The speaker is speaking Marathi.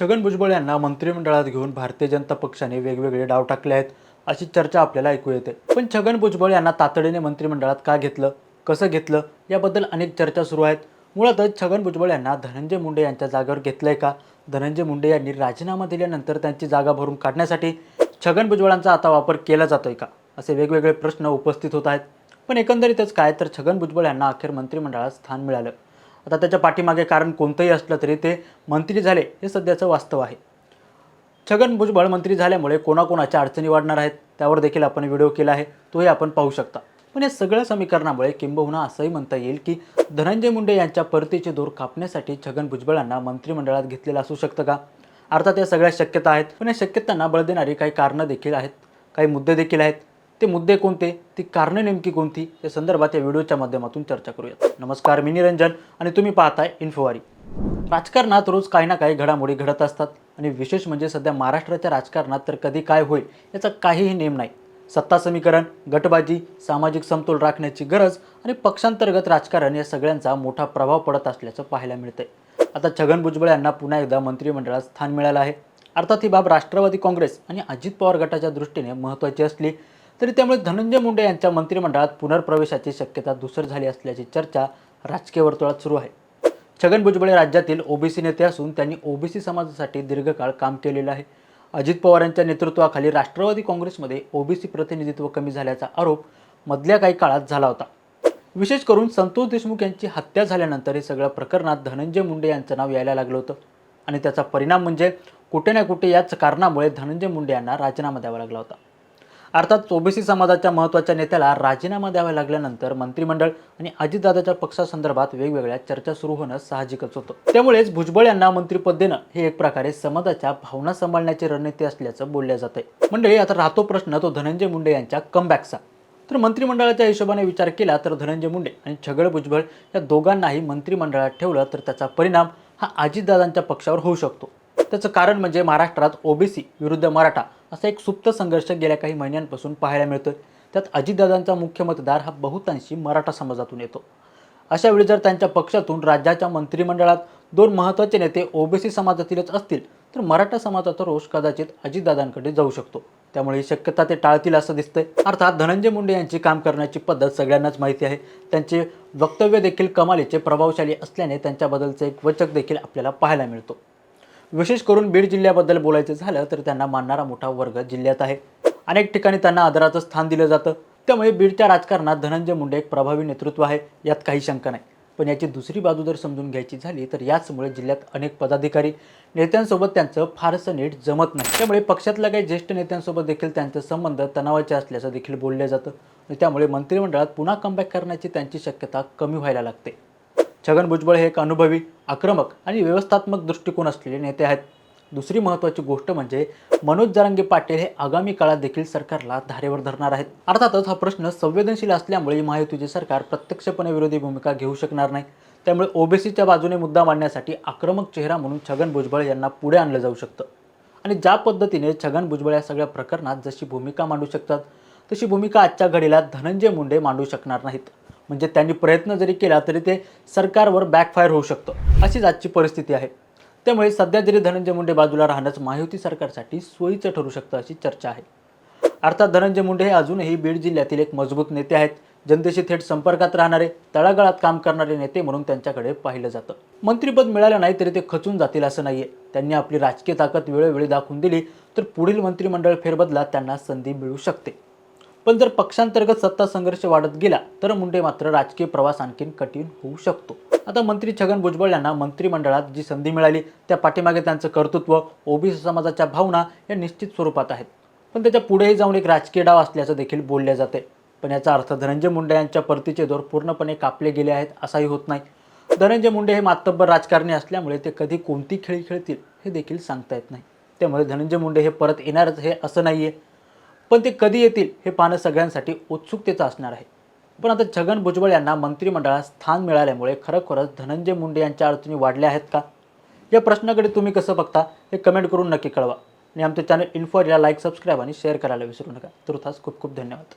छगन भुजबळ यांना मंत्रिमंडळात घेऊन भारतीय जनता पक्षाने वेगवेगळे डाव टाकले आहेत अशी चर्चा आपल्याला ऐकू येते. पण छगन भुजबळ यांना तातडीने मंत्रिमंडळात का घेतलं कसं घेतलं याबद्दल अनेक चर्चा सुरू आहेत. मुळातच छगन भुजबळ यांना धनंजय मुंडे यांच्या जागेवर घेतलंय का? धनंजय मुंडे यांनी राजीनामा दिल्यानंतर त्यांची जागा भरून काढण्यासाठी छगन भुजबळांचा आता वापर केला जातोय का? असे वेगवेगळे प्रश्न उपस्थित होत आहेत. पण एकंदरीतच काय तर छगन भुजबळ यांना अखेर मंत्रिमंडळात स्थान मिळालं. आता त्याच्या पाठीमागे कारण कोणतंही असलं तरी ते मंत्री झाले हे सध्याचं वास्तव आहे. छगन भुजबळ मंत्री झाल्यामुळे कोणाकोणाच्या अडचणी वाढणार आहेत त्यावर देखील आपण व्हिडिओ केला आहे तोही आपण पाहू शकता. पण या सगळ्या समीकरणामुळे किंबहुना असंही म्हणता येईल की धनंजय मुंडे यांच्या परतीचे दोर कापण्यासाठी छगन भुजबळांना मंत्रिमंडळात घेतलेलं असू शकतं का? अर्थात या सगळ्या शक्यता आहेत पण या शक्यतांना बळ देणारी काही कारणं देखील आहेत काही मुद्दे देखील आहेत. ते मुद्दे कोणते? ती कारणं नेमकी कोणती? या संदर्भात या व्हिडिओच्या माध्यमातून चर्चा करूयात. नमस्कार मी निरंजन आणि तुम्ही पाहताय इन्फोवारी. राजकारणात रोज काही ना काही घडामोडी घडत असतात आणि विशेष म्हणजे सध्या महाराष्ट्राच्या राजकारणात तर कधी काय होईल याचा काहीही नेम नाही. सत्ता समीकरण गटबाजी सामाजिक समतोल राखण्याची गरज आणि पक्षांतर्गत राजकारण या सगळ्यांचा मोठा प्रभाव पडत असल्याचं पाहायला मिळतंय. आता छगन भुजबळ यांना पुन्हा एकदा मंत्रिमंडळात स्थान मिळालं आहे. अर्थात ही बाब राष्ट्रवादी काँग्रेस आणि अजित पवार गटाच्या दृष्टीने महत्त्वाची असली तरी त्यामुळे धनंजय मुंडे यांच्या मंत्रिमंडळात पुनर्प्रवेशाची शक्यता दुसर झाली असल्याची चर्चा राजकीय वर्तुळात सुरू आहे. छगन भुजबळ राज्यातील ओबीसी नेते असून त्यांनी ओबीसी समाजासाठी दीर्घकाळ काम केलेलं आहे. अजित पवार यांच्या नेतृत्वाखाली राष्ट्रवादी काँग्रेसमध्ये ओबीसी प्रतिनिधित्व कमी झाल्याचा आरोप मधल्या काही काळात झाला होता. विशेष करून संतोष देशमुख यांची हत्या झाल्यानंतर हे सगळ्या प्रकरणात धनंजय मुंडे यांचं नाव यायला लागलं होतं. आणि त्याचा परिणाम म्हणजे कुठे ना कुठे याच कारणामुळे धनंजय मुंडे यांना राजीनामा द्यावा लागला होता. अर्थात ओबीसी समाजाच्या महत्त्वाच्या नेत्याला राजीनामा द्यावा लागल्यानंतर मंत्रिमंडळ आणि अजितदादाच्या पक्षासंदर्भात वेगवेगळ्या चर्चा सुरू होणं साहजिकच होतं. त्यामुळेच भुजबळ यांना मंत्रिपद देणं हे एक प्रकारे समाजाच्या भावना सांभाळण्याची रणनीती असल्याचं बोललं जातंय. मंडळी आता राहतो प्रश्न तो धनंजय मुंडे यांच्या कमबॅकचा तर मंत्रिमंडळाच्या हिशोबाने विचार केला तर धनंजय मुंडे आणि छगळ भुजबळ या दोघांनाही मंत्रिमंडळात ठेवलं तर त्याचा परिणाम हा अजितदादांच्या पक्षावर होऊ शकतो. त्याचं कारण म्हणजे महाराष्ट्रात ओबीसी विरुद्ध मराठा असा एक सुप्त संघर्ष गेल्या काही महिन्यांपासून पाहायला मिळतोय. त्यात अजितदादांचा मुख्य मतदार हा बहुतांशी मराठा समाजातून येतो. अशा वेळी जर त्यांच्या पक्षातून राज्याच्या मंत्रिमंडळात दोन महत्त्वाचे नेते ओबीसी समाजातीलच असतील तर मराठा समाजाचा रोष कदाचित अजितदादांकडे जाऊ शकतो. त्यामुळे ही शक्यता ते टाळतील असं दिसतंय. अर्थात धनंजय मुंडे यांची काम करण्याची पद्धत सगळ्यांनाच माहिती आहे. त्यांचे वक्तव्य देखील कमालीचे प्रभावशाली असल्याने त्यांच्याबद्दलचं एक वचक देखील आपल्याला पाहायला मिळतो. विशेष करून बीड जिल्ह्याबद्दल बोलायचं झालं तर त्यांना मानणारा मोठा वर्ग जिल्ह्यात आहे. अनेक ठिकाणी त्यांना आदराचं स्थान दिलं जातं. त्यामुळे बीडच्या राजकारणात धनंजय मुंडे एक प्रभावी नेतृत्व आहे यात काही शंका नाही. पण याची दुसरी बाजू जर समजून घ्यायची झाली तर याचमुळे जिल्ह्यात अनेक पदाधिकारी नेत्यांसोबत त्यांचं फारसं नीट जमत नाही. त्यामुळे पक्षातल्या काही ज्येष्ठ नेत्यांसोबत देखील त्यांचे संबंध तणावाचे असल्याचं देखील बोललं जातं. त्यामुळे मंत्रिमंडळात पुन्हा कमबॅक करण्याची त्यांची शक्यता कमी व्हायला लागते. छगन भुजबळ हे एक अनुभवी आक्रमक आणि व्यवस्थात्मक दृष्टिकोन असलेले नेते आहेत. दुसरी महत्त्वाची गोष्ट म्हणजे मनोज जरांगे पाटील हे आगामी काळात देखील सरकारला धारेवर धरणार आहेत. अर्थातच हा प्रश्न संवेदनशील असल्यामुळे महायुतीचे सरकार प्रत्यक्षपणे विरोधी भूमिका घेऊ शकणार नाही. त्यामुळे ओबीसीच्या बाजूने मुद्दा मांडण्यासाठी आक्रमक चेहरा म्हणून छगन भुजबळ यांना पुढे आणलं जाऊ शकतं. आणि ज्या पद्धतीने छगन भुजबळ या सगळ्या प्रकरणात जशी भूमिका मांडू शकतात तशी भूमिका आजच्या घडीला धनंजय मुंडे मांडू शकणार नाहीत. म्हणजे त्यांनी प्रयत्न जरी केला तरी ते सरकारवर बॅकफायर होऊ शकतं. अशीच आजची परिस्थिती आहे. त्यामुळे सध्या जरी धनंजय मुंडे बाजूला राहणंच महायुती सरकारसाठी सोयीचं ठरू शकतं अशी चर्चा आहे. अर्थात धनंजय मुंडे हे अजूनही बीड जिल्ह्यातील एक मजबूत नेते आहेत. जनतेशी थेट संपर्कात राहणारे तळागाळात काम करणारे नेते म्हणून त्यांच्याकडे पाहिलं जातं. मंत्रिपद मिळालं नाही तरी ते खचून जातील असं नाहीये. त्यांनी आपली राजकीय ताकद वेळोवेळी दाखवून दिली तर पुढील मंत्रिमंडळ फेरबदलात त्यांना संधी मिळू शकते. पण जर पक्षांतर्गत सत्ता संघर्ष वाढत गेला तर मुंडे मात्र राजकीय प्रवास आणखीन कठीण होऊ शकतो. आता मंत्री छगन भुजबळ यांना मंत्रिमंडळात जी संधी मिळाली त्या पाठीमागे त्यांचं कर्तृत्व ओबीसी समाजाच्या भावना या निश्चित स्वरूपात आहेत. पण त्याच्या पुढेही जाऊन एक राजकीय डाव असल्याचं देखील बोलले जाते. पण याचा अर्थ धनंजय मुंडे यांच्या परतीचे दोर पूर्णपणे कापले गेले आहेत असाही होत नाही. धनंजय मुंडे हे मातब्बर राजकारणी असल्यामुळे ते कधी कोणती खेळी खेळतील हे देखील सांगता येत नाही. त्यामुळे धनंजय मुंडे हे परत येणारच हे असं नाही आहे पण ते कधी येतील हे पाहणं सगळ्यांसाठी उत्सुकतेचं असणार आहे. पण आता छगन भुजबळ यांना मंत्रिमंडळात स्थान मिळाल्यामुळे खरोखरच धनंजय मुंडे यांच्या अडचणी वाढल्या आहेत का? या प्रश्नाकडे तुम्ही कसं बघता हे कमेंट करून नक्की कळवा. आणि आमच्या चॅनल इन्फॉरिया लाईक सबस्क्राईब आणि शेअर करायला विसरू नका. तुर्तास खूप खूप धन्यवाद.